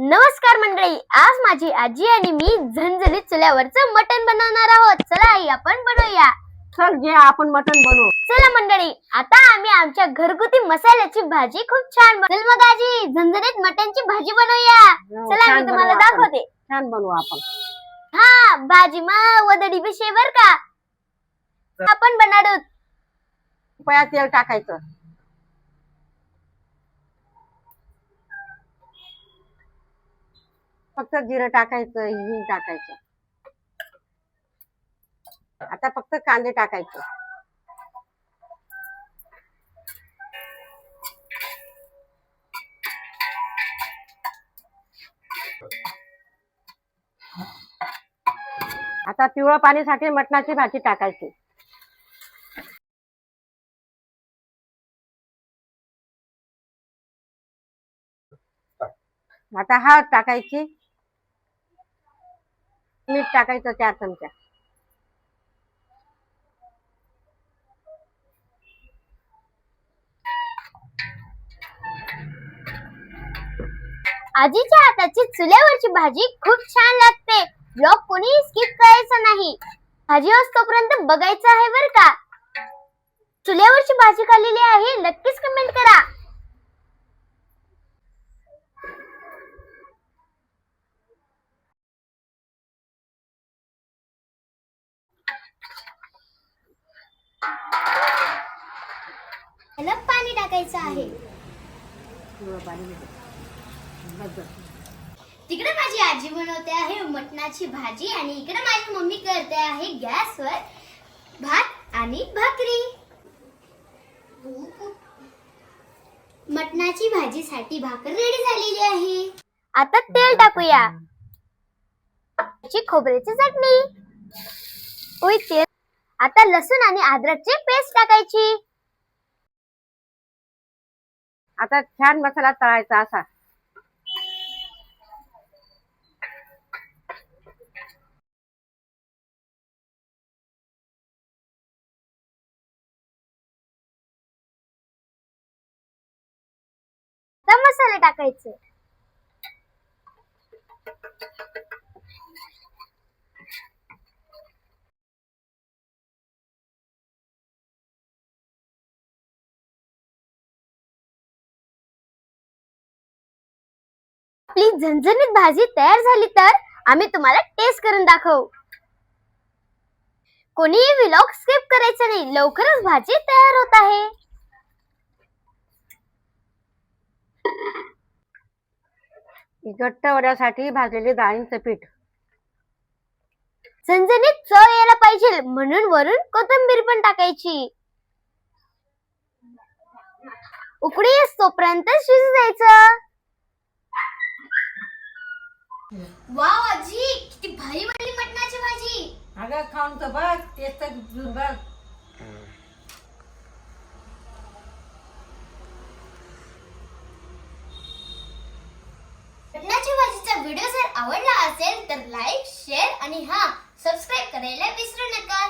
नमस्कार मंडळी आज माझी आजी आणि मी झणझणीत चुल्यावरचं मटण बनवणार आहोत. चला आई आपण बनवूया. चल जे आपण मटण बनवू. चला मंडळी आता आम्ही आमच्या घरगुती मसाल्याची भाजी खूप छान बन- चल मग आजी झणझणीत मटणची भाजी बनवूया. हो, चला छान मी तुम्हाला बनवू आपण. दाखवते. छान बनवू आपण. हा भाजी मा वदडी विषय बर का? आपण बनाडू पया तेल टाकायचं. फक्त जिरं टाकायचं हिंग टाकायचं. आता फक्त कांदे टाकायचे. आता पिवळं पाण्यासाठी मटणाची भाजी टाकायची. आता हळद टाकायची. मीठ टाकायचं चार चमचा. आजीच्या हाताची चुल्यावरची भाजी खूप छान लागते. ब्लॉग कोणी स्किप करायचं नाही. भाजी असतोपर्यंत बघायचं आहे बर का? चुल्यावरची भाजी खाल्लेली आहे नक्कीच कमेंट करा. पाणी टाकायचं आहे. तिकडे माझी आजी बनवते आहे मटणाची भाजी आणि इकडे माझी मम्मी करते आहे गॅसवर भात आणि भाकरी. मटणाची भाजीसाठी भाकर रेडी झालेली आहे. आता तेल टाकूया. खोबऱ्याची चटणी. तेल. आता लसूण आणि अद्रकची पेस्ट टाकायची. आता छान मसाला तळायचा असा. मसाले टाकायचे. आपली झणझणीत भाजी तयार झाली तर आम्ही तुम्हाला टेस्ट करून दाखवू. कोणीही विलॉग स्किप करायचा नाही लवकरच भाजी तयार होत आहे. घट्ट वड्यासाठी भाजलेले डाळींचं पीठ. झणझणीत चव यायला पाहिजे म्हणून वरून कोथिंबीर पण टाकायची. उकडी तोपर्यंत शिजू द्यायचं. वाव आजी किती भारी बनली मटणाची भाजी. अगं खाऊन तर बघ तेच तर बघ. मटणाच्या भाजीचा व्हिडिओ जर आवडला असेल तर लाईक शेअर आणि हा सबस्क्राईब करायला विसरू नका.